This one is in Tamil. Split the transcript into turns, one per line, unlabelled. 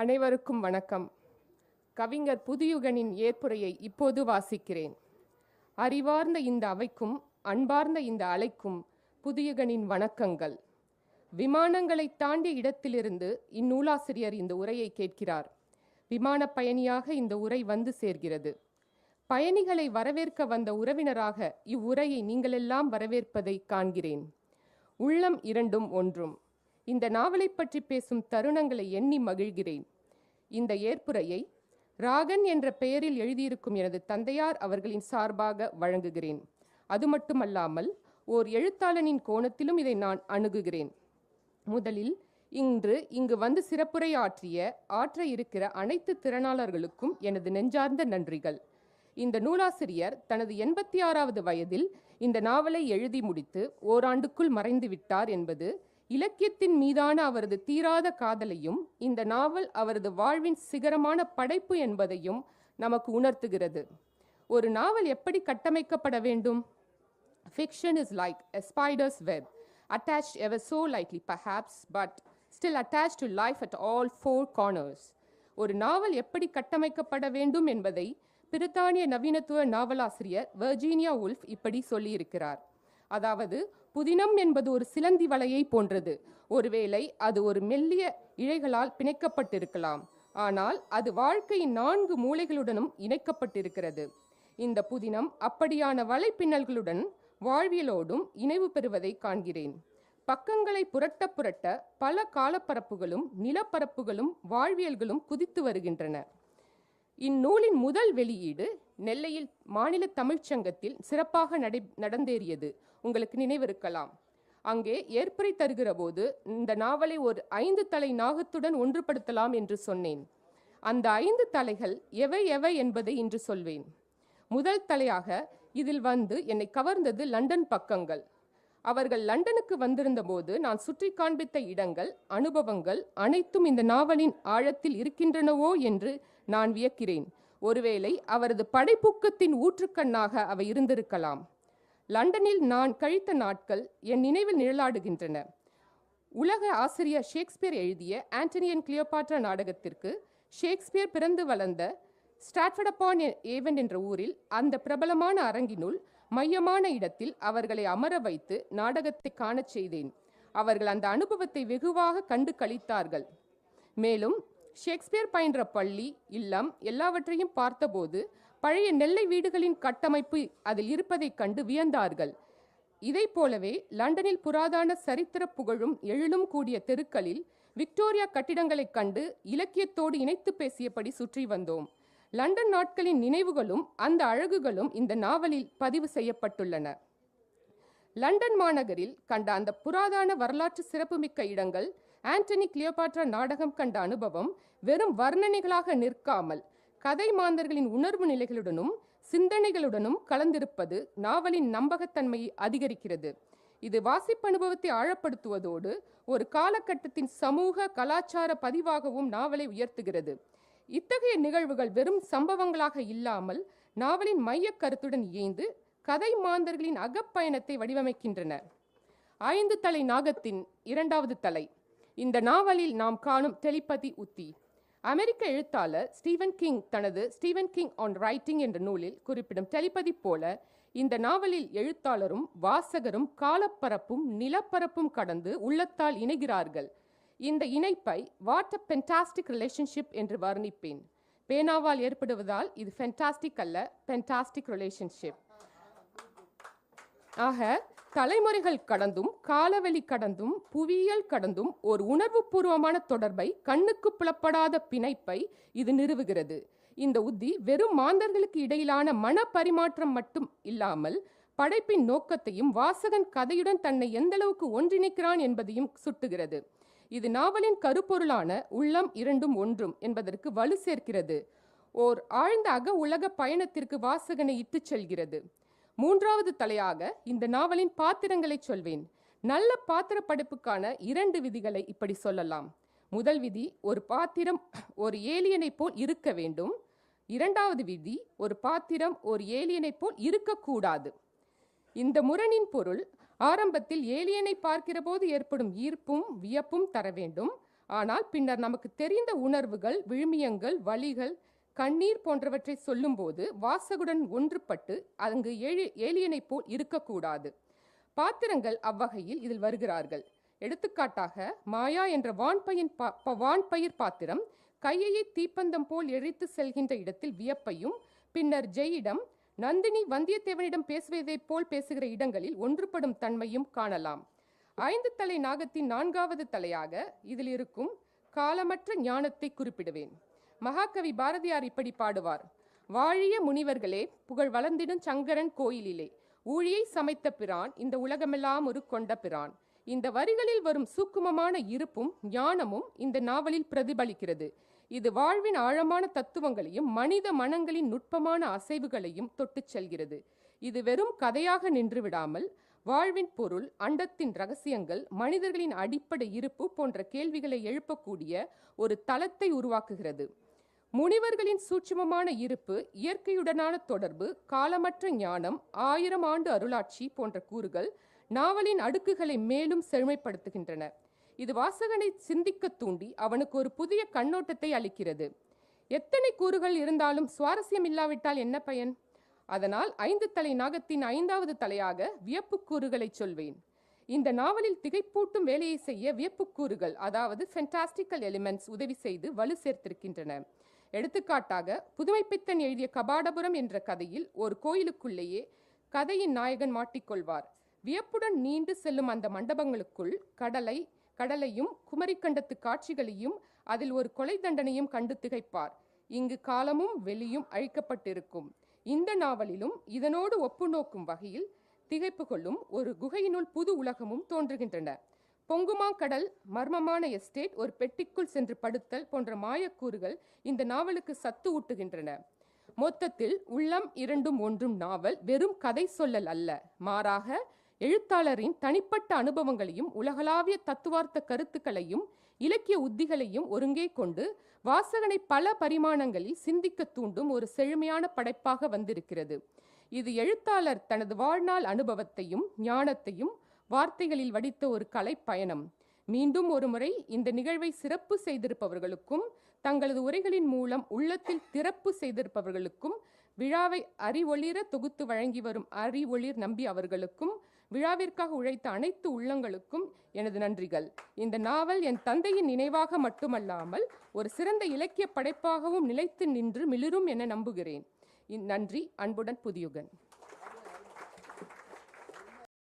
அனைவருக்கும் வணக்கம். கவிஞர் புதியுகனின் ஏற்புரையை இப்போது வாசிக்கிறேன். அறிவார்ந்த இந்த அவைக்கும் அன்பார்ந்த இந்த அலைக்கும் புதியுகனின் வணக்கங்கள். விமானங்களை தாண்டிய இடத்திலிருந்து இந்நூலாசிரியர் இந்த உரையை கேட்கிறார். விமானப் பயணியாக இந்த உரை வந்து சேர்கிறது. பயணிகளை வரவேற்க வந்த உறவினராக இவ்வுரையை நீங்களெல்லாம் வரவேற்பதை காண்கிறேன். உள்ளம் இரண்டும் ஒன்றும். இந்த நாவலைப் பற்றி பேசும் தருணங்களை எண்ணி மகிழ்கிறேன். இந்த ஏற்புரையை ராகன் என்ற பெயரில் எழுதியிருக்கும் எனது தந்தையார் அவர்களின் சார்பாக வழங்குகிறேன். அது மட்டுமல்லாமல் ஓர் எழுத்தாளனின் கோணத்திலும் இதை நான் அணுகுகிறேன். முதலில் இன்று இங்கு வந்து சிறப்புரை ஆற்றிய ஆற்ற இருக்கிற அனைத்து திறனாளர்களுக்கும் எனது நெஞ்சார்ந்த நன்றிகள். இந்த நூலாசிரியர் தனது எண்பத்தி ஆறாவது வயதில் இந்த நாவலை எழுதி முடித்து ஓராண்டுக்குள் மறைந்து விட்டார் என்பது இலக்கியத்தின் மீதான அவரது தீராத காதலையும் இந்த நாவல் அவரது வாழ்வின் சிகரமான படைப்பு என்பதையும் நமக்கு உணர்த்துகிறது. ஒரு நாவல் எப்படி கட்டமைக்கப்பட வேண்டும்? Fiction is like a spider's web attach ever so lightly perhaps but still attach to life at all four corners ஒரு நாவல் எப்படி கட்டமைக்கப்பட வேண்டும் என்பதை பிரித்தானிய நவீனத்துவ நாவலாசிரியர் வெர்ஜீனியா உல்ஃப் இப்படி சொல்லியிருக்கிறார். அதாவது புதினம் என்பது ஒரு சிலந்தி வலையை போன்றது. ஒருவேளை அது ஒரு மெல்லிய இழைகளால் பிணைக்கப்பட்டிருக்கலாம். ஆனால் அது வாழ்க்கையின் நான்கு மூலைகளுடனும் இணைக்கப்பட்டிருக்கிறது. இந்த புதினம் அப்படியான வலைப்பின்னல்களுடன் வாழ்வியலோடும் இணைவு பெறுவதை காண்கிறேன். பக்கங்களை புரட்ட புரட்ட பல காலப்பரப்புகளும் நிலப்பரப்புகளும் வாழ்வியல்களும் குதித்து வருகின்றன. இந்நூலின் முதல் வெளியீடு நெல்லையில் மாநில தமிழ்ச்சங்கத்தில் சிறப்பாக நடை நடந்தேறியது. உங்களுக்கு நினைவிருக்கலாம். அங்கே ஏற்புரை தருகிற போது இந்த நாவலை ஒரு ஐந்து தலை நாகத்துடன் ஒன்றுபடுத்தலாம் என்று சொன்னேன். அந்த ஐந்து தலைகள் எவை எவை என்பதை இன்று சொல்வேன். முதல் தலையாக இதில் வந்து என்னை கவர்ந்தது லண்டன் பக்கங்கள். அவர்கள் லண்டனுக்கு வந்திருந்த போது நான் சுற்றி காண்பித்த இடங்கள் அனுபவங்கள் அனைத்தும் இந்த நாவலின் ஆழத்தில் இருக்கின்றனவோ என்று நான் வியக்கிறேன். ஒருவேளை அவரது படைப்புக்கத்தின் ஊற்றுக்கண்ணாக அவை இருந்திருக்கலாம். லண்டனில் நான் கழித்த நாட்கள் என் நினைவில் நிழலாடுகின்றன. உலக ஆசிரியர் ஷேக்ஸ்பியர் எழுதிய ஆண்டனியன் கிளியோபாட்ரா நாடகத்திற்கு ஷேக்ஸ்பியர் பிறந்து வளர்ந்த ஸ்டாட்ஃபர்ட் ஏவன் என்ற ஊரில் அந்த பிரபலமான அரங்கினுள் மையமான இடத்தில் அவர்களை அமர வைத்து நாடகத்தை காணச் செய்தேன். அவர்கள் அந்த அனுபவத்தை வெகுவாக கண்டு கழித்தார்கள் மேலும் ஷேக்ஸ்பியர் பயின்ற பள்ளி இல்லம் எல்லாவற்றையும் பார்த்தபோது பழைய நெல்லை வீடுகளின் கட்டமைப்பு அதில் இருப்பதைக் கண்டு வியந்தார்கள். இதை போலவே லண்டனில் புராதான சரித்திர புகழும் எழிலும் கூடிய தெருக்களில் விக்டோரியா கட்டிடங்களைக் கண்டு இலக்கியத்தோடு இணைத்து பேசியபடி சுற்றி வந்தோம். லண்டன் நாட்களின் நினைவுகளும் அந்த அழகுகளும் இந்த நாவலில் பதிவு செய்யப்பட்டுள்ளன. லண்டன் மாநகரில் கண்ட அந்த புராதான வரலாற்று சிறப்புமிக்க இடங்கள் ஆண்டனி கிளியோபாட்ரா நாடகம் கண்ட அனுபவம் வெறும் வர்ணனைகளாக நிற்காமல் கதை மாந்தர்களின் உணர்வு நிலைகளுடனும் சிந்தனைகளுடனும் கலந்திருப்பது நாவலின் நம்பகத்தன்மையை அதிகரிக்கிறது. இது வாசிப்பு அனுபவத்தை ஆழப்படுத்துவதோடு ஒரு காலகட்டத்தின் சமூக கலாச்சார பதிவாகவும் நாவலை உயர்த்துகிறது. இத்தகைய நிகழ்வுகள் வெறும் சம்பவங்களாக இல்லாமல் நாவலின் மையக் கருத்துடன் இயைந்து கதை மாந்தர்களின் அகப்பயணத்தை வடிவமைக்கின்றன. ஐந்து தலை நாகத்தின் இரண்டாவது தலை. இந்த நாவலில் நாம் காணும் டெலிபதி உத்தி. அமெரிக்க எழுத்தாளர் ஸ்டீவன் கிங் தனது ஸ்டீவன் கிங் ஆன் ரைட்டிங் என்ற நூலில் குறிப்பிடும் டெலிபதி போல இந்த நாவலில் எழுத்தாளரும் வாசகரும் காலப்பரப்பும் நிலப்பரப்பும் கடந்து உள்ளத்தால் இணைகிறார்கள். இந்த இணைப்பை வாட் அ பென்டாஸ்டிக் ரிலேஷன்ஷிப் என்று வர்ணிப்பேன். பேனாவால் ஏற்படுவதால் இது ஃபென்டாஸ்டிக் அல்ல பென்டாஸ்டிக் ரிலேஷன்ஷிப் ஆக தலைமுறைகள் கடந்தும் காலவெளி கடந்தும் புவியியல் கடந்தும் ஒரு உணர்வுபூர்வமான தொடர்பை கண்ணுக்கு புலப்படாத பிணைப்பை இது நிறுவுகிறது. இந்த உத்தி வெறும் மாந்தர்களுக்கு இடையிலான மன பரிமாற்றம் மட்டும் இல்லாமல் படைப்பின் நோக்கத்தையும் வாசகன் கதையுடன் தன்னை எந்தளவுக்கு ஒன்றிணைக்கிறான் என்பதையும் சுட்டுகிறது. இது நாவலின் கருப்பொருளான உள்ளம் இரண்டும் ஒன்றும் என்பதற்கு வலு சேர்க்கிறது. ஓர் ஆழ்ந்த அக உலக பயணத்திற்கு வாசகனை இட்டுச் செல்கிறது. மூன்றாவது தலையாக இந்த நாவலின் பாத்திரங்களை சொல்வேன். நல்ல பாத்திர படைப்புக்கான இரண்டு விதிகளை இப்படி சொல்லலாம். முதல் விதி ஒரு பாத்திரம் ஒரு ஏலியனை போல் இருக்க வேண்டும். இரண்டாவது விதி ஒரு பாத்திரம் ஒரு ஏலியனை போல் இருக்கக்கூடாது. இந்த முரணின் பொருள் ஆரம்பத்தில் ஏலியனை பார்க்கிற போது ஏற்படும் ஈர்ப்பும் வியப்பும் தர வேண்டும். ஆனால் பின்னர் நமக்கு தெரிந்த உணர்வுகள் விழுமியங்கள் வலிகள் கண்ணீர் போன்றவற்றை சொல்லும்போது வாசகுடன் ஒன்றுபட்டு அங்கு ஏழி ஏலியனைப் போல் இருக்கக்கூடாது. பாத்திரங்கள் அவ்வகையில் இதில் வருகிறார்கள். எடுத்துக்காட்டாக மாயா என்ற வான்பயின் பா ப- வான்பயிர் பாத்திரம் கையையை தீப்பந்தம் போல் எரித்து செல்கின்ற இடத்தில் வியப்பையும் பின்னர் ஜெயிடம் நந்தினி வந்தியத்தேவனிடம் பேசுவதைப் போல் பேசுகிற இடங்களில் ஒன்றுபடும் தன்மையும் காணலாம். ஐந்து தலை நாகத்தின் நான்காவது தலையாக இதில் இருக்கும் காலமற்ற ஞானத்தை குறிப்பிடுவேன். மகாகவி பாரதியார் இப்படி பாடுவார். வாழிய முனிவர்களே புகழ் வளர்ந்திடும் சங்கரன் கோயிலிலே ஊழியை சமைத்த பிரான் இந்த உலகமெல்லாம் ஒரு கொண்ட பிரான். இந்த வரிகளில் வரும் சூக்குமமான இருப்பும் ஞானமும் இந்த நாவலில் பிரதிபலிக்கிறது. இது வாழ்வின் ஆழமான தத்துவங்களையும் மனித மனங்களின் நுட்பமான அசைவுகளையும் தொட்டுச் செல்கிறது. இது வெறும் கதையாக நின்று விடாமல் வாழ்வின் பொருள் அண்டத்தின் ரகசியங்கள் மனிதர்களின் அடிப்படை இருப்பு போன்ற கேள்விகளை எழுப்பக்கூடிய ஒரு தளத்தை உருவாக்குகிறது. முனிவர்களின் சூட்சுமமான இருப்பு இயற்கையுடனான தொடர்பு காலமற்ற ஞானம் ஆயிரம் ஆண்டு அருளாட்சி போன்ற கூறுகள் நாவலின் அடுக்குகளை மேலும் செழுமைப்படுத்துகின்றன. இது வாசகனை சிந்திக்க தூண்டி அவனுக்கு ஒரு புதிய கண்ணோட்டத்தை அளிக்கிறது. எத்தனை கூறுகள் இருந்தாலும் சுவாரஸ்யம் இல்லாவிட்டால் என்ன பயன்? அதனால் ஐந்து தலை நாகத்தின் ஐந்தாவது தலையாக வியப்பு கூறுகளை சொல்வேன். இந்த நாவலில் திகைப்பூட்டும் வேலையை செய்ய வியப்புக்கூறுகள் அதாவது ஃபென்டாஸ்டிக்கல் எலிமெண்ட்ஸ் உதவி செய்து வலு சேர்த்திருக்கின்றன. எடுத்துக்காட்டாக புதுமைப்பித்தன் எழுதிய கபாடபுரம் என்ற கதையில் ஒரு கோயிலுக்குள்ளேயே கதையின் நாயகன் மாட்டிக்கொள்வார். வியப்புடன் நீண்டு செல்லும் அந்த மண்டபங்களுக்குள் கடலை கடலையும் குமரிக்கண்டத்து காட்சிகளையும் அதில் ஒரு கொலை தண்டனையும் கண்டு திகைப்பார். இங்கு காலமும் வெளியும் அழிக்கப்பட்டிருக்கும். இந்த நாவலிலும் இதனோடு ஒப்பு நோக்கும் வகையில் திகைப்பு கொள்ளும் ஒரு குகையினுள் புது உலகமும் தோன்றுகின்றன. பொங்குமா கடல் மர்மமான எஸ்டேட் ஒரு பெட்டிக்குள் சென்று படுத்தல் போன்ற மாயக்கூறுகள் இந்த நாவலுக்கு சத்து ஊட்டுகின்றன. மொத்தத்தில் உள்ளம் இரண்டும் ஒன்றும் நாவல் வெறும் கதை சொல்லல் அல்ல. மாறாக எழுத்தாளரின் தனிப்பட்ட அனுபவங்களையும் உலகளாவிய தத்துவார்த்த கருத்துக்களையும் இலக்கிய உத்திகளையும் ஒருங்கே கொண்டு வாசகனை பல பரிமாணங்களில் சிந்திக்க தூண்டும் ஒரு செழுமையான படைப்பாக வந்திருக்கிறது. இது எழுத்தாளர் தனது வாழ்நாள் அனுபவத்தையும் ஞானத்தையும் வார்த்தைகளில் வடித்த ஒரு கலை பயணம் மீண்டும் ஒருமுறை இந்த நிகழ்வை சிறப்பு செய்திருப்பவர்களுக்கும் தங்களது உரைகளின் மூலம் உள்ளத்தில் திறப்பு செய்திருப்பவர்களுக்கும் விழாவை அறிவொளிர தொகுத்து வழங்கி வரும் அறிவொளிர் நம்பி அவர்களுக்கும் விழாவிற்காக உழைத்த அனைத்து உள்ளங்களுக்கும் எனது நன்றிகள். இந்த நாவல் என் தந்தையின் நினைவாக மட்டுமல்லாமல் ஒரு சிறந்த இலக்கிய படைப்பாகவும் நிலைத்து நின்று மிளிரும் என நம்புகிறேன். நன்றி அன்புடன் புதியுகன்.